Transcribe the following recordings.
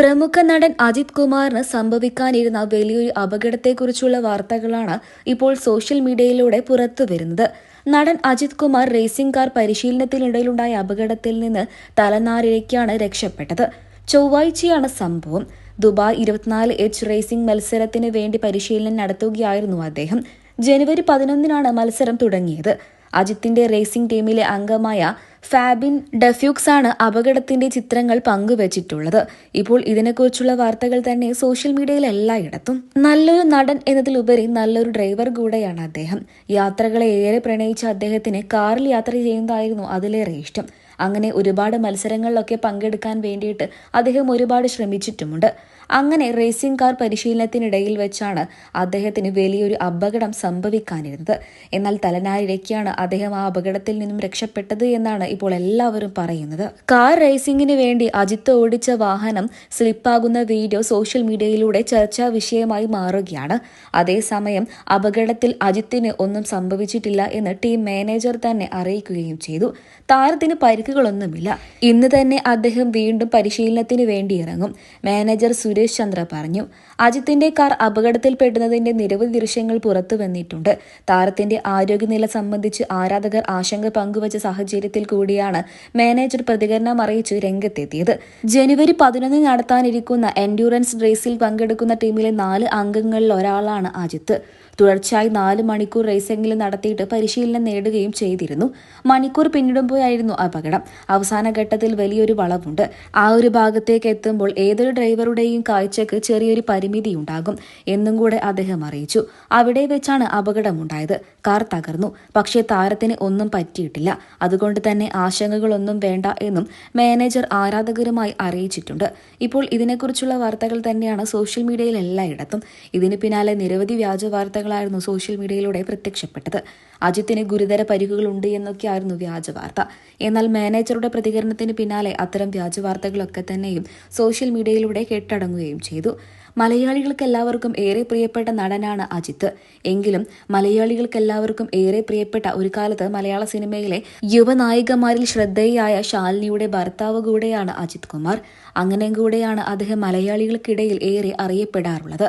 പ്രമുഖ നടൻ അജിത് കുമാറിന് സംഭവിക്കാനിരുന്ന വലിയൊരു അപകടത്തെക്കുറിച്ചുള്ള വാർത്തകളാണ് ഇപ്പോൾ സോഷ്യൽ മീഡിയയിലൂടെ പുറത്തുവരുന്നത് നടൻ അജിത് കുമാർ റേസിംഗ് കാർ പരിശീലനത്തിനിടയിലുണ്ടായ അപകടത്തിൽ നിന്ന് തലനാരിഴയ്ക്കാണ് രക്ഷപ്പെട്ടത്. ചൊവ്വാഴ്ചയാണ് സംഭവം. ദുബായ് ഇരുപത്തിനാല് എച്ച് റേസിംഗ് മത്സരത്തിന് വേണ്ടി പരിശീലനം നടത്തുകയായിരുന്നു അദ്ദേഹം. ജനുവരി പതിനൊന്നിനാണ് മത്സരം തുടങ്ങിയത്. അജിത്തിന്റെ റേസിംഗ് ടീമിലെ അംഗമായ ഫാബിൻ ഡെഫ്യൂക്സ് ആണ് അപകടത്തിന്റെ ചിത്രങ്ങൾ പങ്കുവച്ചിട്ടുള്ളത്. ഇപ്പോൾ ഇതിനെക്കുറിച്ചുള്ള വാർത്തകൾ തന്നെ സോഷ്യൽ മീഡിയയിൽ എല്ലായിടത്തും. നല്ലൊരു നടൻ എന്നതിലുപരി നല്ലൊരു ഡ്രൈവർ കൂടെയാണ് അദ്ദേഹം. യാത്രകളെ ഏറെ പ്രണയിച്ച അദ്ദേഹത്തിന് കാറിൽ യാത്ര ചെയ്യുന്നതായിരുന്നു അതിലേറെ ഇഷ്ടം. അങ്ങനെ ഒരുപാട് മത്സരങ്ങളിലൊക്കെ പങ്കെടുക്കാൻ വേണ്ടിയിട്ട് അദ്ദേഹം ഒരുപാട് ശ്രമിച്ചിട്ടുമുണ്ട്. അങ്ങനെ റേസിംഗ് കാർ പരിശീലനത്തിനിടയിൽ വെച്ചാണ് അദ്ദേഹത്തിന് വലിയൊരു അപകടം സംഭവിക്കാനിരുന്നത്. എന്നാൽ തലനാരിഴയ്ക്കാണ് അദ്ദേഹം ആ അപകടത്തിൽ നിന്നും രക്ഷപ്പെട്ടത് എന്നാണ് ഇപ്പോൾ എല്ലാവരും പറയുന്നത്. കാർ റേസിംഗിന് വേണ്ടി അജിത്ത് ഓടിച്ച വാഹനം സ്ലിപ്പാകുന്ന വീഡിയോ സോഷ്യൽ മീഡിയയിലൂടെ ചർച്ചാ വിഷയമായി മാറുകയാണ്. അതേസമയം അപകടത്തിൽ അജിത്തിന് ഒന്നും സംഭവിച്ചിട്ടില്ല എന്ന് ടീം മാനേജർ തന്നെ അറിയിക്കുകയും ചെയ്തു. താരത്തിന് പരിക്കുകളൊന്നുമില്ല ഇന്ന് തന്നെ അദ്ദേഹം വീണ്ടും പരിശീലനത്തിന് വേണ്ടി ഇറങ്ങും മാനേജർ സുരേഷ് ചന്ദ്ര പറഞ്ഞു. അജിത്തിന്റെ കാർ അപകടത്തിൽപ്പെടുന്നതിന്റെ നിരവധി ദൃശ്യങ്ങൾ പുറത്തു വന്നിട്ടുണ്ട്. താരത്തിന്റെ ആരോഗ്യനില സംബന്ധിച്ച് ആരാധകർ ആശങ്ക പങ്കുവച്ച സാഹചര്യത്തിൽ കൂടിയാണ് മാനേജർ പ്രതികരണം അറിയിച്ച് രംഗത്തെത്തിയത്. ജനുവരി പതിനൊന്നിന് നടത്താനിരിക്കുന്ന എൻഡ്യൂറൻസ് റേസിൽ പങ്കെടുക്കുന്ന ടീമിലെ നാല് അംഗങ്ങളിൽ ഒരാളാണ് അജിത്ത്. തുടർച്ചയായി നാല് മണിക്കൂർ റേസെങ്കിലും നടത്തിയിട്ട് പരിശീലനം നേടുകയും ചെയ്തിരുന്നു. മണിക്കൂർ പിന്നിടുമ്പോഴായിരുന്നു അപകടം. അവസാന ഘട്ടത്തിൽ വലിയൊരു വളവുണ്ട്. ആ ഒരു ഭാഗത്തേക്ക് എത്തുമ്പോൾ ഏതൊരു ഡ്രൈവറുടെയും കാഴ്ചക്ക് ചെറിയൊരു പരിമിതി ഉണ്ടാകും എന്നും കൂടെ അദ്ദേഹം അറിയിച്ചു. അവിടെ വെച്ചാണ് അപകടമുണ്ടായത്. കാർ തകർന്നു. പക്ഷേ താരത്തിന് ഒന്നും പറ്റിയിട്ടില്ല. അതുകൊണ്ട് തന്നെ ആശങ്കകളൊന്നും വേണ്ട എന്നും മാനേജർ ആരാധകരുമായി അറിയിച്ചിട്ടുണ്ട്. ഇപ്പോൾ ഇതിനെക്കുറിച്ചുള്ള വാർത്തകൾ തന്നെയാണ് സോഷ്യൽ മീഡിയയിൽ എല്ലായിടത്തും. ഇതിന് പിന്നാലെ നിരവധി വ്യാജ വാർത്തകളായിരുന്നു സോഷ്യൽ മീഡിയയിലൂടെ പ്രത്യക്ഷപ്പെട്ടത്. അജിത്തിന് ഗുരുതര പരിക്കുകളുണ്ട് എന്നൊക്കെയായിരുന്നു വ്യാജ വാർത്ത. എന്നാൽ മാനേജറുടെ പ്രതികരണത്തിന് പിന്നാലെ അത്തരം വ്യാജ വാർത്തകളൊക്കെ തന്നെയും സോഷ്യൽ മീഡിയയിലൂടെ കെട്ടടങ്ങുകയും ചെയ്തു. മലയാളികൾക്ക് എല്ലാവർക്കും ഏറെ പ്രിയപ്പെട്ട നടനാണ് അജിത്ത്. എങ്കിലും മലയാളികൾക്ക് എല്ലാവർക്കും ഏറെ പ്രിയപ്പെട്ട ഒരു കാലത്ത് മലയാള സിനിമയിലെ യുവനായികമാരിൽ ശ്രദ്ധേയായ ശാലിനിയുടെ ഭർത്താവ് കൂടെയാണ് അജിത് കുമാർ. അങ്ങനെ കൂടെയാണ് അദ്ദേഹം മലയാളികൾക്കിടയിൽ ഏറെ അറിയപ്പെടാറുള്ളത്.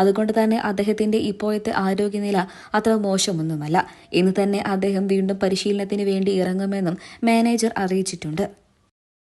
അതുകൊണ്ട് തന്നെ അദ്ദേഹത്തിന്റെ ഇപ്പോഴത്തെ ആരോഗ്യനില അത്ര മോശമൊന്നുമല്ല. ഇന്ന് തന്നെ അദ്ദേഹം വീണ്ടും പരിശീലനത്തിന് വേണ്ടി ഇറങ്ങുമെന്നും മാനേജർ അറിയിച്ചിട്ടുണ്ട്.